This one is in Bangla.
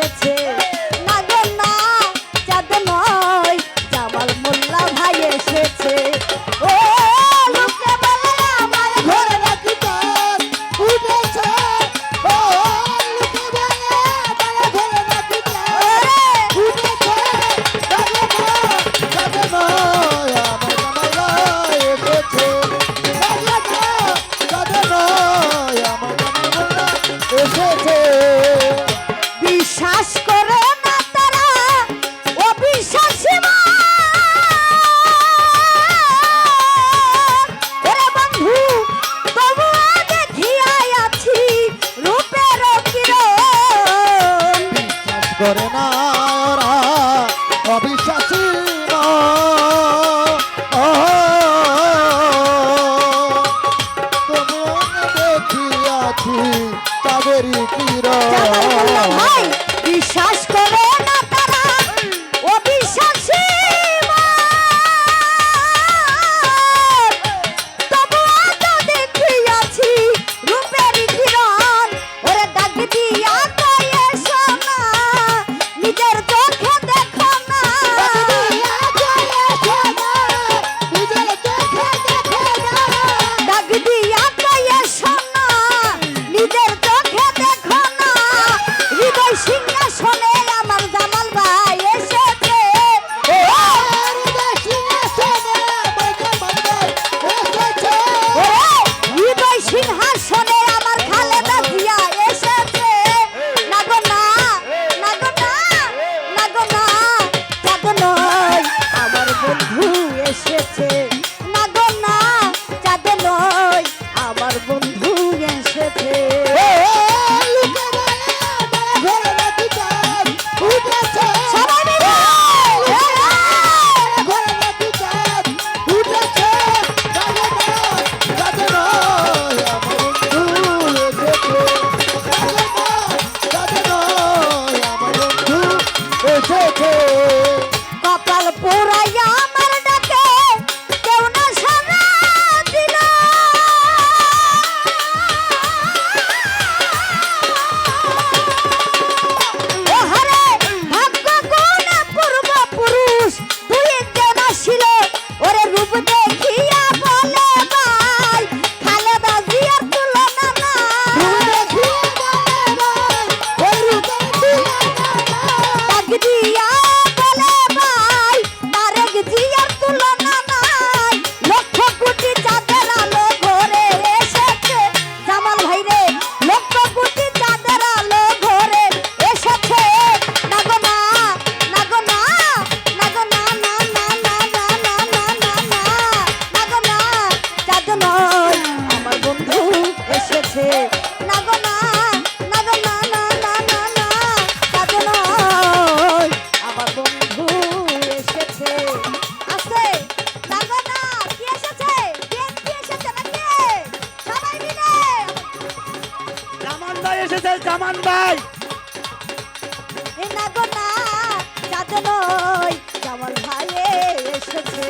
hit it. করে না। বন্ধু এসেছে। আসে না গো না না না না না না না কাজে এসেছে? আসে না গো এসেছে কে কি নয় জামান ভাই এসেছে।